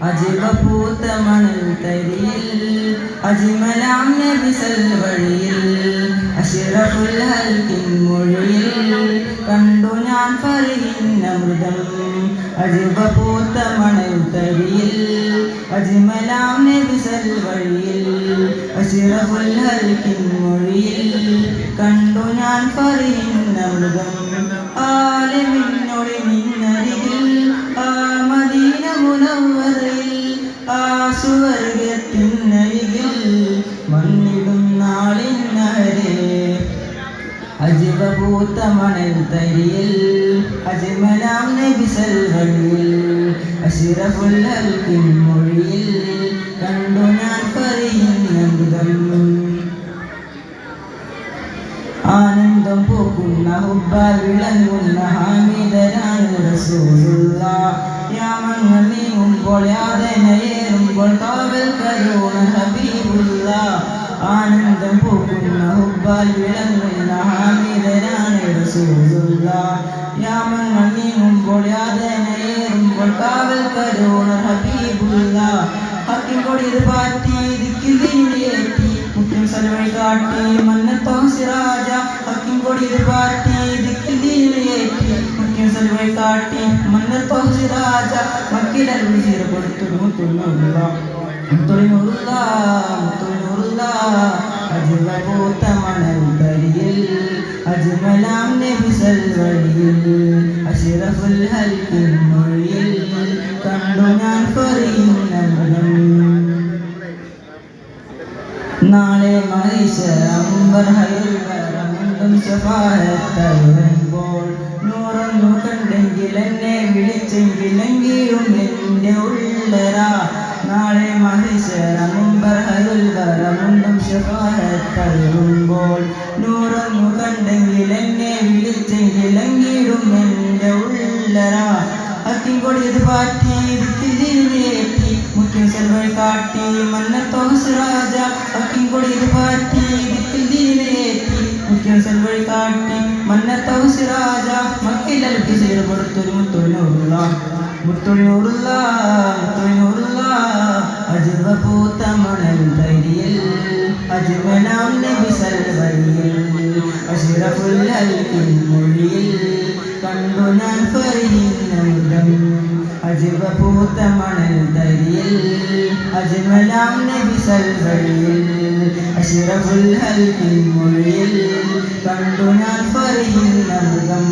അജിബ പൂത്ത മണൽ തരിയിൽ അജിമലാം നബിസൽ വഴിയിൽ അഷിറഫുൽ മൊഴിയിൽ കണ്ടു ഞാൻ ഫർഹിൻ അമൃതം അജിബ പൂത്ത മണൽ തരിയിൽ അജിമലാം നബിസൽ വഴിയിൽ മൊഴിയിൽ കണ്ടു ഞാൻ ഫർഹിൻ പൂത്ത മണൽ തരിയിൽ അജ്മലാം നബിസൽ വഴിയിൽ അഷിറഫുൽ ഹൽക്കിൻ മൊഴിയിൽ കണ്ടു ഞാൻ പറയുന്നതം ആനന്ദം പോക്കുന്ന ഹുബ്ബാൽ വിളങ്ങുന്ന ഹാമിദരാണ് റസൂലുള്ള. യാമങ്ങൾ നീങ്ങുമ്പോൾ യാതനയേറുമ്പോൾ കാവൽ കരുണ ഹബീബുള്ള. ആനന്ദം പോക്കുന്ന ഹുബ്ബാൽ വിളങ്ങുന്ന കരുണ ഹബീബുള്ള ഹക്കിൻ കൊടിയത് പാറ്റി ദിക്കിലേറ്റി മുഖ്യം സലവഴി കാട്ടി മന്നത്തോ സിറാജ ഹക്കിൻ കൊടിയത് പാറ്റി ദിക്കിലേറ്റി മുഖ്യം സലവഴി കാട്ടി മന്നത്തോ സിറാജ മക്കിലൽ വിസിര കൊടുത്തു മുത്തുന്നുള്ള മുത്തൊളിനുള്ള മുത്തൊളിനുള്ള അജിവ പൂത്ത മണൽ തരിയിൽ അജ്മലാം നബിസൽ വഴിയിൽ അഷിറഫുൽ ഹൽക്കിൻ നാളെ മഹിഷമ്പർ ഹൈവരമുണ്ടും ശഫായത്തരുമ്പോൾ നൂറൊന്നു കണ്ടെങ്കിൽ എന്നെ വിളിച്ചെങ്കിലെങ്കിലും എന്റെ ഉള്ളരാ. നാളെ മഹിഷരമുമ്പർ ഹൈവരമുണ്ടും ശഫായത്തരുമ്പോൾ നൂറൊന്നു കണ്ടെങ്കിൽ എന്നെ വിളിച്ചെങ്കിലെങ്കിലും എന്റെ ഉള്ളരാ. അത്തിൻ കൊടിയത് പാറ്റി ദിക്കിലേറ്റി മുഖ്യം സെൽവൾ കാട്ടി മന്നത്തോ സിറാജ അക്കിൻ കൊടിയത് പാറ്റി ദിക്കിലേറ്റി മുഖ്യം സെൽവൾ കാട്ടി മന്നത്തോ സിറാജ മക്കിലൽ പിസീർ കൊടുത്തൊരു മുത്തൊഴിനൂറുള്ള മുത്തൊഴിനൂറുള്ള മുത്തൊഴിനൂറുള്ള അജിവ പൂത്ത മണൽ തരിയിൽ അജ്മലാം നബി സൽവരിയിൽ അഷിറഫുൽ ഹൽക്കിൻ മൊഴിയിൽ കണ്ടു ഞാൻ ഫരീനമുദം അജിബ പൂത്ത മണൽ തരിയിൽ അജ്മലാം നബി സൽവഴിയിൽ അഷിറഫുൽ ഹൽക്കിൻ മൊഴിയിൽ കണ്ടു ഞാൻ ഫരീനമുദം